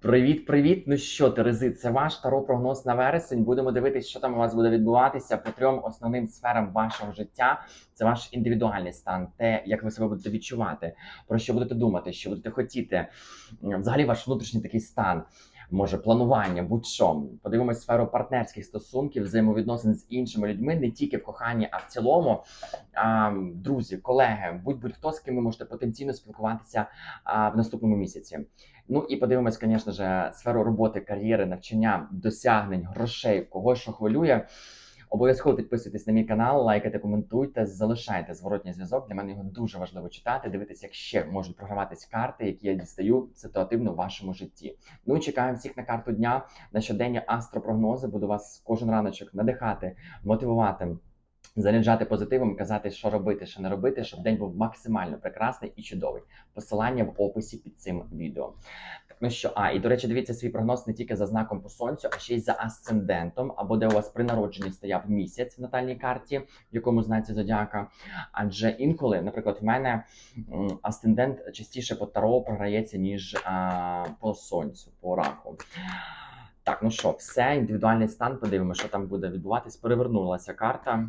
Привіт, привіт! Ну що, Терези, це ваш таро прогноз на вересень. Будемо дивитися, що там у вас буде відбуватися по трьом основним сферам вашого життя. Це ваш індивідуальний стан, те, як ви себе будете відчувати, про що будете думати, що будете хотіти. Взагалі, ваш внутрішній такий стан. Може, планування, будь-що. Подивимось сферу партнерських стосунків, взаємовідносин з іншими людьми, не тільки в коханні, а в цілому. А, друзі, колеги, будь-будь-хто з ким ви можете потенційно спілкуватися а, в наступному місяці. Ну і подивимось, звісно ж, сферу роботи, кар'єри, навчання, досягнень, грошей, кого що хвилює. Обов'язково підписуйтесь на мій канал, лайкайте, коментуйте, залишайте зворотній зв'язок. Для мене його дуже важливо читати, дивитися, як ще можуть програватись карти, які я дістаю ситуативно в вашому житті. Ну і чекаємо всіх на карту дня на щоденні астропрогнози. Буду вас кожен раночок надихати, мотивувати. Заряджати позитивом, казати, що робити, що не робити, щоб день був максимально прекрасний і чудовий. Посилання в описі під цим відео. Ну що, а і до речі, дивіться свій прогноз не тільки за знаком по сонцю, а ще й за асцендентом, або де у вас при народженні стояв місяць в натальній карті, в якому знаці зодіака. Адже інколи, наприклад, в мене асцендент частіше по таро програється, ніж а, по сонцю, по раху. Так, ну що, все, індивідуальний стан, подивимося, що там буде відбуватись. Перевернулася карта.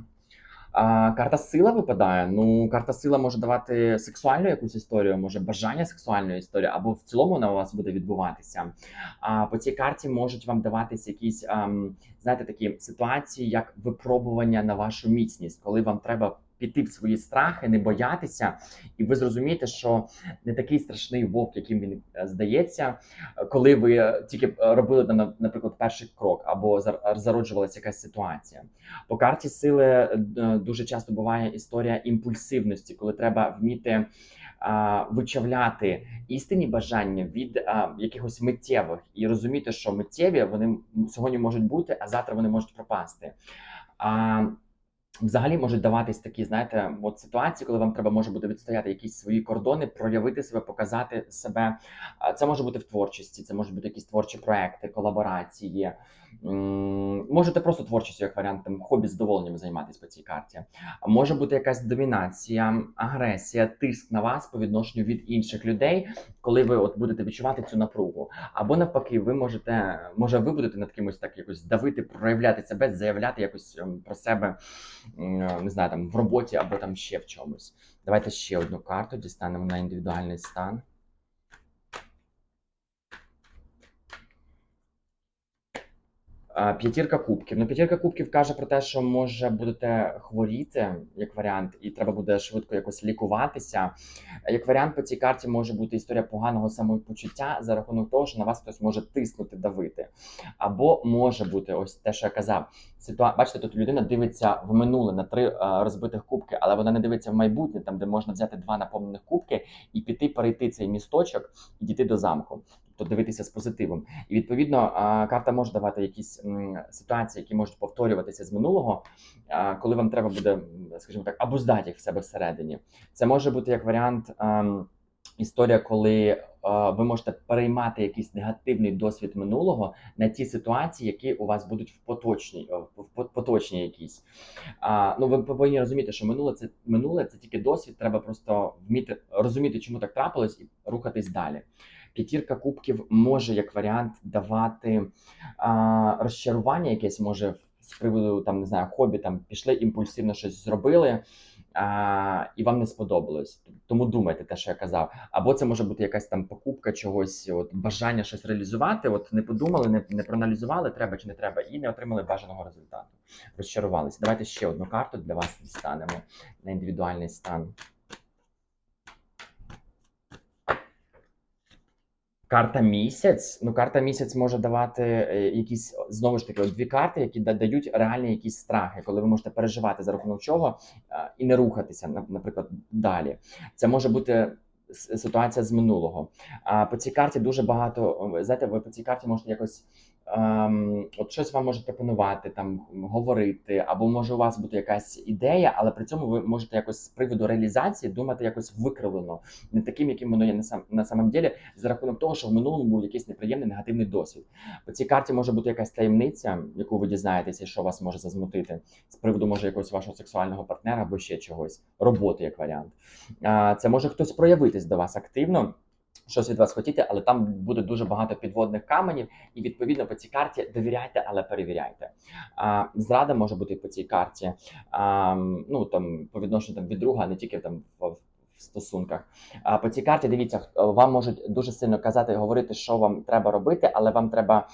А, карта сила випадає. Ну, карта сила може давати сексуальну якусь історію, може бажання сексуальної історії, або в цілому вона у вас буде відбуватися. А по цій карті можуть вам даватись якісь, ам, знаєте, такі ситуації, як випробування на вашу міцність, коли вам треба піти в свої страхи, не боятися, і ви зрозумієте, що не такий страшний вовк, яким він е, здається, коли ви тільки е, робили там, наприклад, перший крок, або зар- зароджувалася якась ситуація. По карті сили е, дуже часто буває історія імпульсивності, коли треба вміти вичавляти істинні бажання від якихось миттєвих і розуміти, що миттєві вони сьогодні можуть бути, а завтра вони можуть пропасти. Взагалі можуть даватись такі, знаєте, от ситуації, коли вам треба може буде відстояти якісь свої кордони, проявити себе, показати себе. Це може бути в творчості, це можуть бути якісь творчі проекти, колаборації. Можете просто творчістю, як варіант, там хобі з задоволенням займатися по цій карті. Може бути якась домінація, агресія, тиск на вас по відношенню від інших людей, коли ви от будете відчувати цю напругу. Або навпаки, ви можете, може, ви будете над кимось так якось давити, проявляти себе, заявляти якось ем, про себе, е, не знаю, там в роботі або там ще в чомусь. Давайте ще одну карту дістанемо на індивідуальний стан. А, П'ятірка кубків. Ну, п'ятірка кубків каже про те, що може будете хворіти як варіант, і треба буде швидко якось лікуватися. Як варіант по цій карті може бути історія поганого самопочуття за рахунок того, що на вас хтось може тиснути, давити. Або може бути ось те, що я казав. Ситуа... Бачите, тут людина дивиться в минуле на три розбитих кубки, але вона не дивиться в майбутнє, там де можна взяти два наповнених кубки і піти перейти цей місточок і дійти до замку. Тобто дивитися з позитивом. І відповідно карта може давати якісь ситуації, які можуть повторюватися з минулого, коли вам треба буде, скажімо так, або здати їх в себе всередині. Це може бути як варіант. Історія, коли е, ви можете переймати якийсь негативний досвід минулого на ті ситуації, які у вас будуть в поточній, е, в поточній якісь. А, ну, ви повинні розуміти, що минуле це минуле це тільки досвід. Треба просто вміти розуміти, чому так трапилось, і рухатись далі. П'ятірка кубків може як варіант давати а, розчарування, якесь може з приводу там не знаю, хобі, там пішли імпульсивно щось зробили. А, і вам не сподобалось, тому думайте те, що я казав. Або це може бути якась там покупка чогось, от бажання щось реалізувати. От не подумали, не, не проаналізували, треба чи не треба, і не отримали бажаного результату. Розчарувалися. Давайте ще одну карту для вас дістанемо на індивідуальний стан. Карта місяць. Ну, карта місяць може давати е, якісь знову ж таки дві карти, які дають реальні якісь страхи, коли ви можете переживати за рахунок чого е, і не рухатися, наприклад, далі. Це може бути ситуація з минулого. А по цій карті дуже багато. Знаєте, ви по цій карті можете якось. Ем, от щось вам може пропонувати, там говорити, або може у вас бути якась ідея, але при цьому ви можете якось з приводу реалізації думати якось викривлено, не таким, яким воно є на сам на самом ділі, за рахунок того, що в минулому був якийсь неприємний негативний досвід. По цій карті може бути якась таємниця, яку ви дізнаєтеся, що вас може зазмутити з приводу може якогось вашого сексуального партнера або ще чогось, роботи як варіант. Це може хтось проявитись до вас активно. Щось від вас хотіти, але там буде дуже багато підводних каменів, і відповідно по цій карті довіряйте, але перевіряйте. А, зрада може бути по цій карті. А, ну там по відношенню там від друга, не тільки там в. В стосунках. А по цій карті дивіться, х- вам можуть дуже сильно казати, говорити, що вам треба робити, але вам треба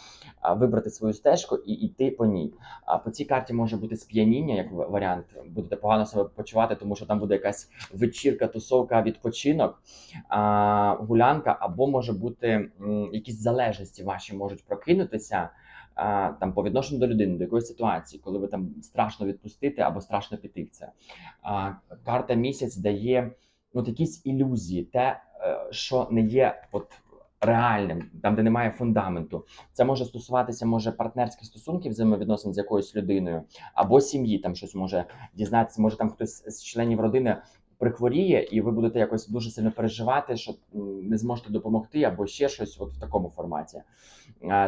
вибрати свою стежку і йти по ній. А по цій карті може бути сп'яніння, як варіант. Будете погано себе почувати, тому що там буде якась вечірка, тусовка, відпочинок, гулянка, або може бути якісь залежності ваші можуть прокинутися. Там по відношенню до людини, до якоїсь ситуації, коли ви там страшно відпустити або страшно піти в це. Карта місяць дає от якісь ілюзії, те, е, що не є от реальним, там, де немає фундаменту. Це може стосуватися може партнерських стосунків, взаємовідносин з якоюсь людиною, або сім'ї, там щось може дізнатися, може там хтось з членів родини прихворіє, і ви будете якось дуже сильно переживати, що не зможете допомогти, або ще щось от в такому форматі.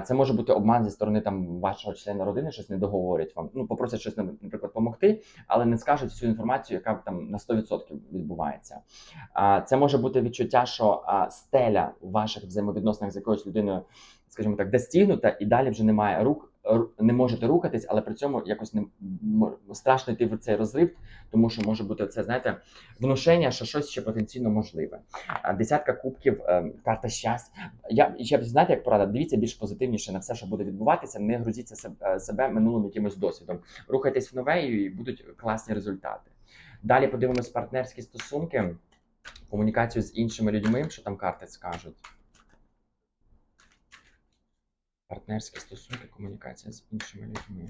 Це може бути обман зі сторони там вашого члена родини, щось не договорять вам. Ну, попросять щось, наприклад, допомогти, але не скажуть всю інформацію, яка там на 100% відбувається. Це може бути відчуття, що стеля у ваших взаємовідносинах з якоюсь людиною, скажімо так, достигнута, і далі вже немає рух, ру- не можете рухатись, але при цьому якось не страшно йти в цей розрив, тому що може бути це, знаєте, внушення, що щось ще потенційно можливе. Десятка кубків, ем, карта щастя. Я ще б знаєте, як порада, дивіться більш позитивніше на все, що буде відбуватися. Не грузіться себе, себе минулим якимось досвідом. Рухайтесь в нове і будуть класні результати. Далі подивимось партнерські стосунки, комунікацію з іншими людьми, що там карти скажуть. Партнерські стосунки, комунікація з іншими людьми.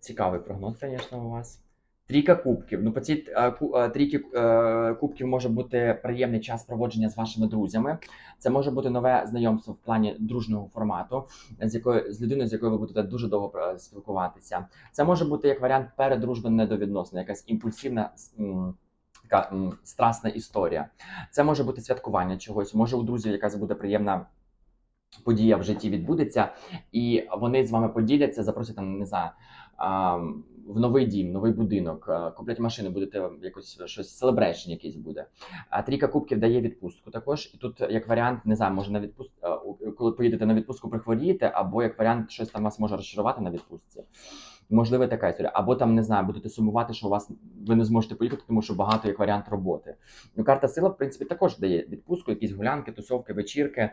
Цікавий прогноз, звісно, у вас. Трійка кубків. Ну, по цій е, е, трійки е, кубків може бути приємний час проводження з вашими друзями. Це може бути нове знайомство в плані дружного формату, з якою з людиною, з якою ви будете дуже довго спілкуватися. Це може бути як варіант передружби недовідносна, якась імпульсивна. Така м, страсна історія. Це може бути святкування чогось. Може у друзів якась буде приємна подія в житті відбудеться, і вони з вами поділяться, запросять не знаю, в новий дім, новий будинок, куплять машину, будете якось щось селебрейшн якийсь буде. А трійка кубків дає відпустку також. І тут як варіант, не знаю, може на відпустку, коли поїдете на відпустку, прихворієте, або як варіант, щось там вас може розчарувати на відпустці. Можливо, така історія. Або там не знаю, будете сумувати, що у вас ви не зможете поїхати, тому що багато як варіант роботи. Ну, карта сила, в принципі, також дає відпустку, якісь гулянки, тусовки, вечірки.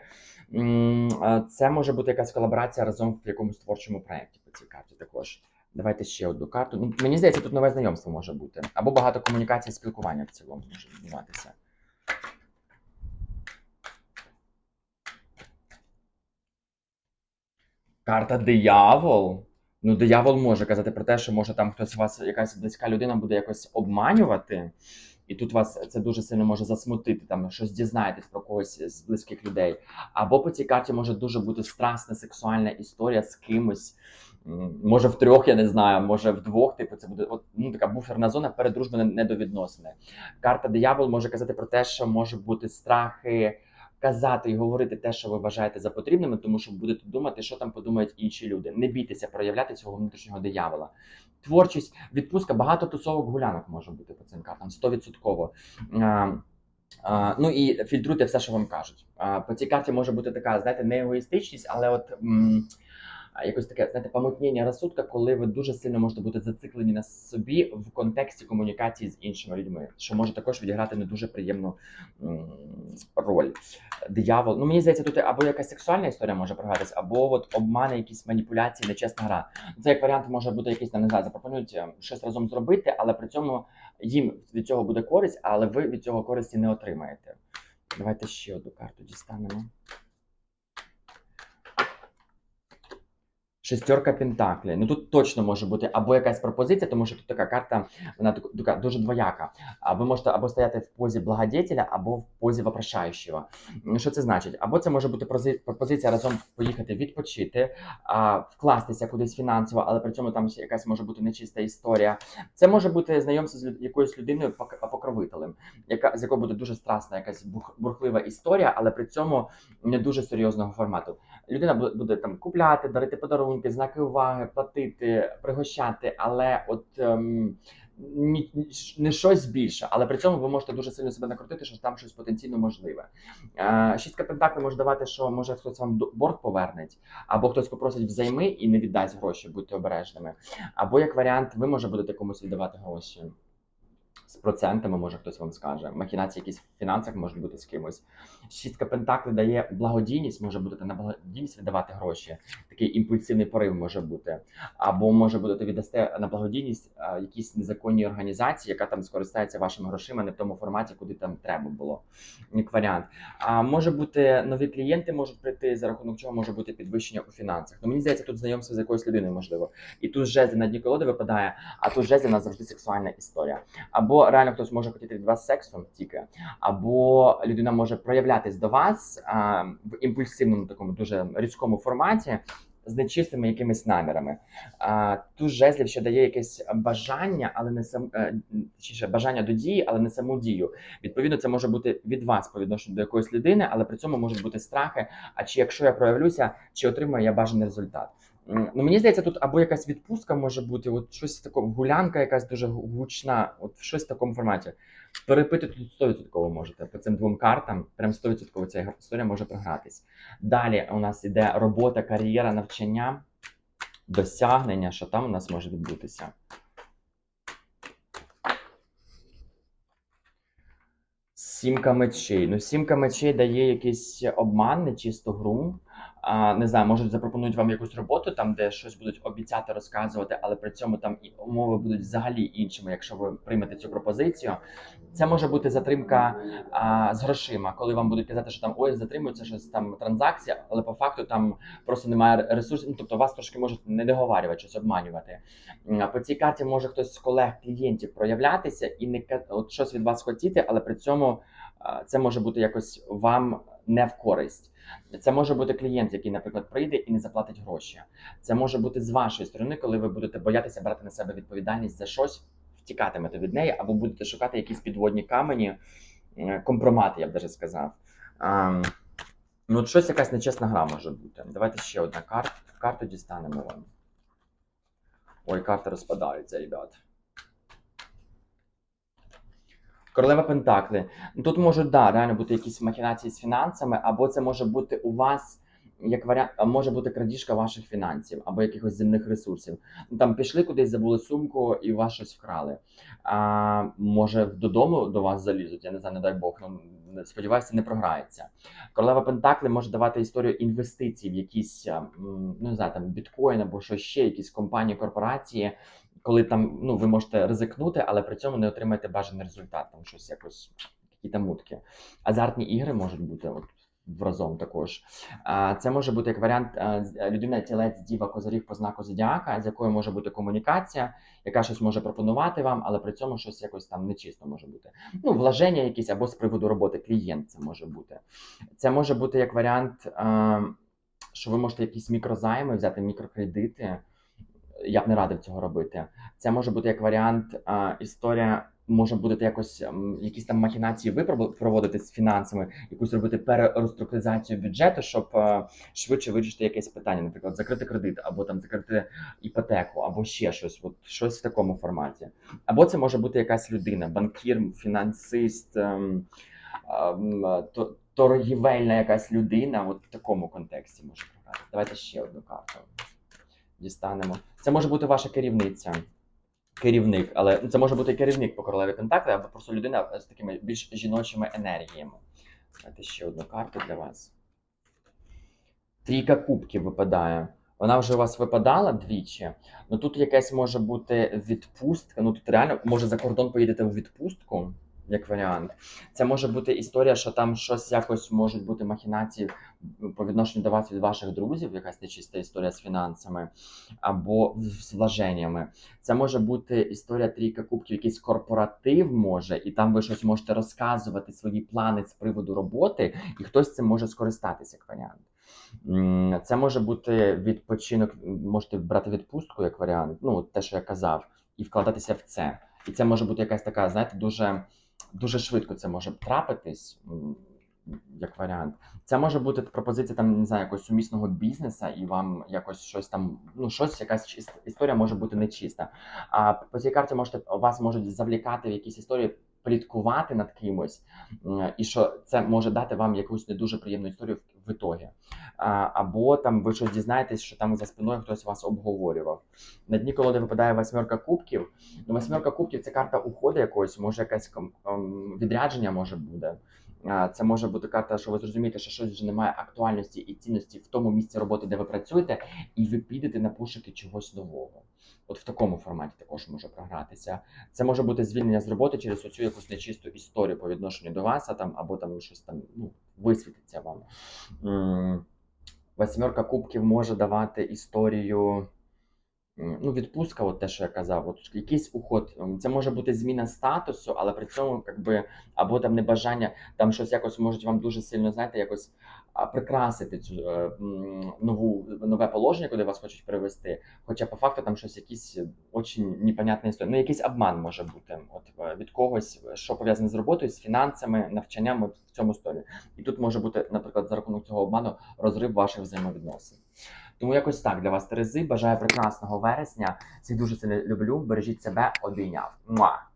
Це може бути якась колаборація разом в якомусь творчому проєкті по цій карті також. Давайте ще одну карту. Ну, мені здається, тут нове знайомство може бути. Або багато комунікацій, спілкування в цілому може відбуватися. Карта диявол. Ну, диявол може казати про те, що може там хтось вас, якась близька людина буде якось обманювати, і тут вас це дуже сильно може засмутити, там щось дізнаєтесь про когось з близьких людей. Або по цій карті може дуже бути страсна сексуальна історія з кимось. Може, в трьох, я не знаю, може вдвох, типу, це буде от, ну, така буферна зона перед дружбою недовідносини. Карта диявол може казати про те, що може бути страхи казати і говорити те, що ви вважаєте за потрібними, тому що будете думати, що там подумають інші люди. Не бійтеся проявляти цього внутрішнього диявола. Творчість, відпустка, багато тусовок гулянок може бути по цим картам, 100%. А, а, ну і фільтруйте все, що вам кажуть. А, по цій карті може бути така, знаєте, не егоїстичність, але от. м, Якось таке, знаєте, помутнення розсудка, коли ви дуже сильно можете бути зациклені на собі в контексті комунікації з іншими людьми, що може також відіграти не дуже приємну роль. Диявол, ну мені здається, тут або якась сексуальна історія може програтись, або от обмани, якісь маніпуляції, нечесна гра. Це як варіант може бути якийсь там, не знаю, запропонують е, щось разом зробити, але при цьому їм від цього буде користь, але ви від цього користі не отримаєте. Давайте ще одну карту дістанемо. Шестерка Пентаклі. Ну тут точно може бути або якась пропозиція, тому що тут така карта, вона така дуже двояка. А ви можете або стояти в позі благодетеля, або в позі вопрошаючого. Що це значить? Або це може бути пропозиція разом поїхати відпочити, вкластися кудись фінансово, але при цьому там якась може бути нечиста історія. Це може бути знайомство з якоюсь людиною пок- покровителем, яка з якою буде дуже страсна якась бурхлива історія, але при цьому не дуже серйозного формату. Людина буде там купляти, дарити подарунки, знаки уваги, платити, пригощати, але от ем, не щось більше, але при цьому ви можете дуже сильно себе накрутити, що там щось потенційно можливе. Е, Шістка пентаклів може давати, що може хтось вам борг повернеть, або хтось попросить взайми і не віддасть гроші, будьте обережними. Або як варіант, ви може будете комусь віддавати гроші. З процентами, може хтось вам скаже. Махінації якісь в фінансах можуть бути з кимось. Шістка пентаклів дає благодійність, може будете на благодійність віддавати гроші. Такий імпульсивний порив може бути. Або може будете віддасте на благодійність а, якійсь незаконній організації, яка там скористається вашими грошима не в тому форматі, куди там треба було. Як варіант. А може бути нові клієнти можуть прийти, за рахунок чого може бути підвищення у фінансах. Ну мені здається, тут знайомство з якоюсь людиною можливо. І тут жезл на дні колоди випадає, а тут жезл у нас завжди сексуальна історія. Або реально хтось може хотіти від вас сексу тільки, або людина може проявлятись до вас а, в імпульсивному такому дуже різкому форматі. З нечистими якимись намірами. А, тут жезлів ще дає якесь бажання, але не сам е, точніше, бажання до дії, але не саму дію. Відповідно, це може бути від вас по відношенню до якоїсь людини, але при цьому можуть бути страхи. А чи якщо я проявлюся, чи отримаю я бажаний результат? Ну мені здається, тут або якась відпустка може бути, от щось таке, гулянка, якась дуже гучна, от щось в такому форматі. Перепити тут 100% можете по цим двом картам. Прям 100% ця історія може програтись. Далі у нас іде робота, кар'єра, навчання, досягнення, що там у нас може відбутися. Сімка мечей. Ну, сімка мечей дає якийсь обман, нечисту гру. Не знаю, можуть запропонують вам якусь роботу, там, де щось будуть обіцяти, розказувати, але при цьому там і умови будуть взагалі іншими, якщо ви приймете цю пропозицію. Це може бути затримка а, з грошима, коли вам будуть казати, що там ой, затримується щось там транзакція, але по факту там просто немає ресурсів. Ну, тобто вас трошки можуть не договарювати, щось обманювати. По цій карті може хтось з колег клієнтів проявлятися і не от щось від вас хотіти, але при цьому це може бути якось вам не в користь. Це може бути клієнт, який, наприклад, прийде і не заплатить гроші. Це може бути з вашої сторони, коли ви будете боятися брати на себе відповідальність за щось, втікатимете від неї, або будете шукати якісь підводні камені, е, компромати, я б даже сказав. Ну, от щось якась нечесна гра може бути. Давайте ще одна карта. Карту дістанемо вам. Ой, карти розпадаються, ребят. Королева Пентакли. Тут можуть да, реально бути якісь махінації з фінансами, або це може бути у вас як варіант, може бути крадіжка ваших фінансів або якихось земних ресурсів. Ну там пішли кудись, забули сумку і вас щось вкрали. А може додому до вас залізуть, я не знаю, не дай Бог. Ну сподіваюся, не програється. Королева Пентакли може давати історію інвестицій в якісь ну не знаю, там біткоін або що ще, якісь компанії, корпорації. Коли там ну ви можете ризикнути, але при цьому не отримаєте бажаний результат, там щось якось які там мутки. Азартні ігри можуть бути от разом також. Це може бути як варіант а, людина тілець діва козиріг по знаку зодіака, з якою може бути комунікація, яка щось може пропонувати вам, але при цьому щось якось там нечисто може бути. Ну, влаження якісь або з приводу роботи клієнт це може бути. Це може бути як варіант, що ви можете якісь мікрозайми взяти, мікрокредити. Я б не радив цього робити. Це може бути як варіант історія. Може бути якось якісь там махінації ви проводити з фінансами, якусь робити перереструктуризацію бюджету, щоб швидше вирішити якесь питання, наприклад, закрити кредит, або там закрити іпотеку, або ще щось, от щось в такому форматі. Або це може бути якась людина, банкір, фінансист, ем, ем, то- торгівельна якась людина, от в такому контексті може програти. Давайте ще одну карту дістанемо. Це може бути ваша керівниця. Керівник, але це може бути керівник по королеві Пентакли, або просто людина з такими більш жіночими енергіями. Давайте ще одну карту для вас. Трійка кубків випадає. Вона вже у вас випадала двічі. Ну тут якась може бути відпустка. Ну тут реально може за кордон поїдете у відпустку, як варіант. Це може бути історія, що там щось якось можуть бути махінації по відношенню до вас від ваших друзів, якась нечиста історія з фінансами або з вложеннями. Це може бути історія трійка кубків, якийсь корпоратив може, і там ви щось можете розказувати свої плани з приводу роботи, і хтось цим може скористатися як варіант. Це може бути відпочинок, можете брати відпустку як варіант, ну те, що я казав, і вкладатися в це. І це може бути якась така, знаєте, дуже, дуже швидко це може трапитись. Як варіант. Це може бути пропозиція там, не знаю, якогось сумісного бізнесу, і вам якось щось там, ну щось, якась історія може бути нечиста. А по цій карті можете вас можуть завлікати в якісь історії, пліткувати над кимось, і що це може дати вам якусь не дуже приємну історію в, ітогі. Або там ви щось дізнаєтесь, що там за спиною хтось вас обговорював. На дні колоди випадає восьмерка кубків. Ну, восьмерка кубків це карта уходу якогось, може якесь ем, відрядження може буде. Це може бути карта, що ви зрозумієте, що щось вже не має актуальності і цінності в тому місці роботи, де ви працюєте, і ви підете на пошуки чогось нового. От в такому форматі також може програтися. Це може бути звільнення з роботи через оцю якусь нечисту історію по відношенню до вас, а там або там щось там ну, висвітиться вам. Восьмерка кубків може давати історію. Ну, відпустка, от те, що я казав, от якийсь уход. Це може бути зміна статусу, але при цьому, якби, або там небажання, там щось якось можуть вам дуже сильно, знаєте, якось прикрасити цю е, нову нове положення, куди вас хочуть перевести. Хоча по факту там щось якісь очень непонятна історія. Ну, якийсь обман може бути. От е, від когось, що пов'язане з роботою, з фінансами, навчанням от в цьому історії. І тут може бути, наприклад, за рахунок цього обману розрив ваших взаємовідносин. Тому якось так для вас Терези. Бажаю прекрасного вересня. Всіх дуже сильно люблю. Бережіть себе, обійняв. Муа!